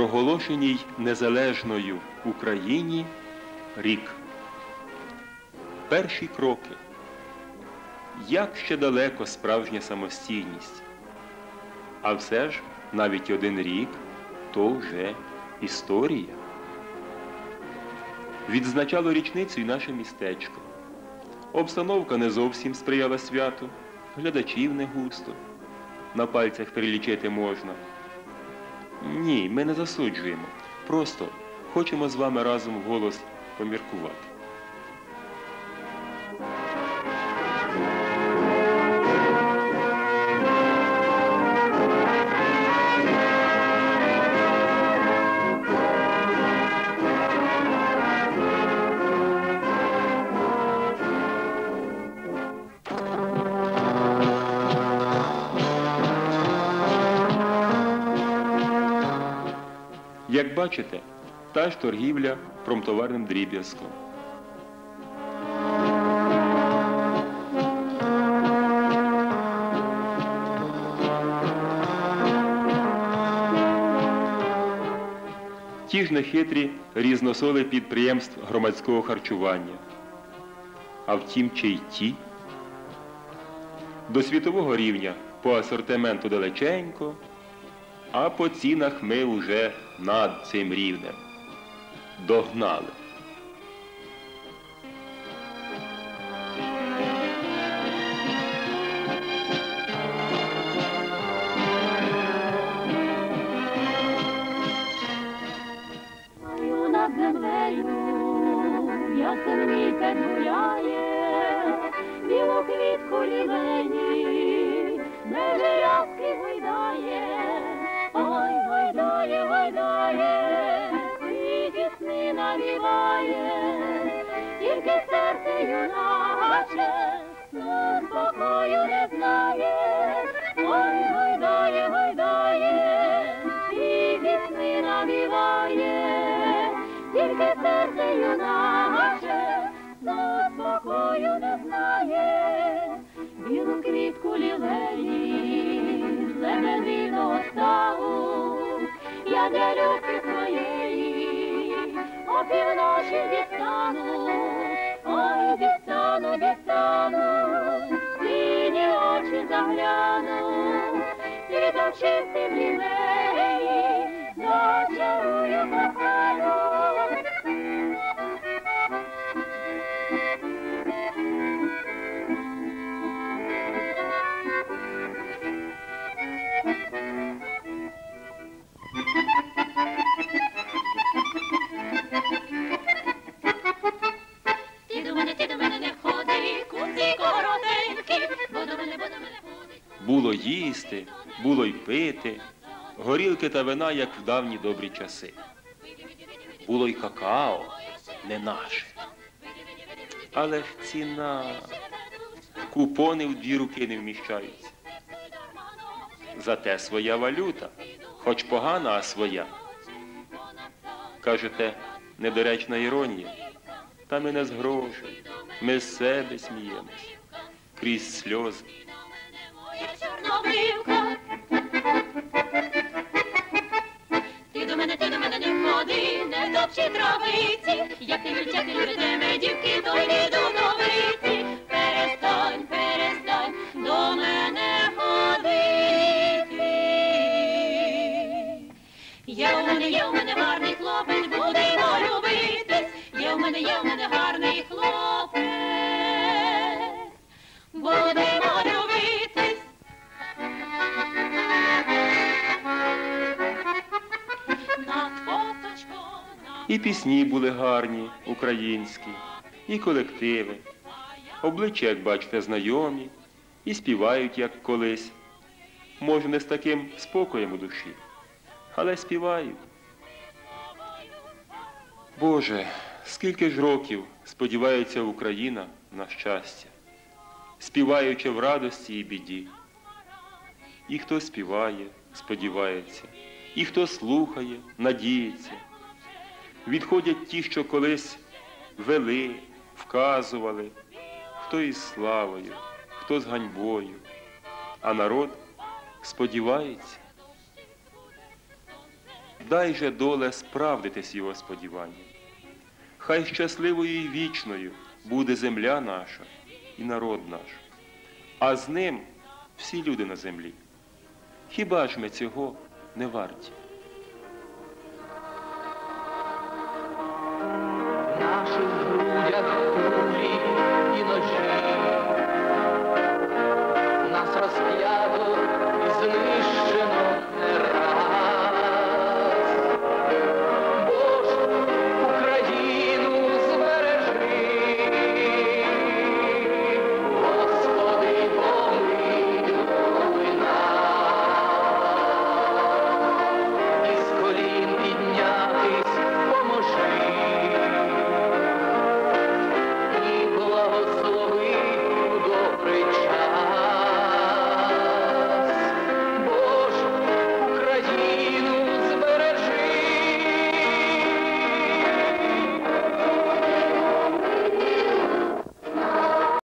проголошеній незалежною Україні рік. Перші кроки. Як ще далеко справжня самостійність? А все ж навіть один рік то вже історія. Відзначало річницю й наше містечко. Обстановка не зовсім сприяла святу, глядачів не густо. На пальцях перелічити можна. Ні, ми не засуджуємо. Просто хочемо з вами разом голос поміркувати. Як бачите, та ж торгівля промтоварним дріб'язком. Ті ж нехитрі різносоли підприємств громадського харчування. А втім, чи й ті. До світового рівня по асортименту далеченько, а по цінах ми вже над цим рівнем. Догнали. Над землею, ясен місяць гуляє, білу квітку лілені, серце юначе, ну, спокою не знає, ой, гойдає, гойдає, і пісни навіває, тільки серце юначе, ну, спокою не знає, білу квітку лілеї, лебединого ставу, я для любки своєї, опівночі дістану, ой, дістану, дістану, сині очі загляну, до чистим лілеї, Було їсти, було й пити, горілки та вина, як в давні добрі часи. Було й какао, не наше. Але ж ціна. Купони в дві руки не вміщаються. Зате своя валюта, хоч погана, а своя. Кажете, недоречна іронія. Та ми не з грошей, ми з себе сміємось крізь сльози. Моя. Ти до мене, ти до мене не ходи, не топчи травиці, як ти як ти любить мене, дівки, то йди до новиці. Перестань, перестань до мене ходити. Є у мене, є у мене гарний хлопець, будемо любитись. Є у мене, є у мене І пісні були гарні, українські, і колективи. Обличчя, як бачите, знайомі, і співають, як колись. Може, не з таким спокоєм у душі, але співають. Боже, скільки ж років сподівається Україна на щастя, співаючи в радості і біді. І хто співає, сподівається, і хто слухає, надіється. Відходять ті, що колись вели, вказували, хто із славою, хто з ганьбою, а народ сподівається. дай же доле справдитись його сподіванням. Хай щасливою і вічною буде земля наша і народ наш, а з ним всі люди на землі. Хіба ж ми цього не варті?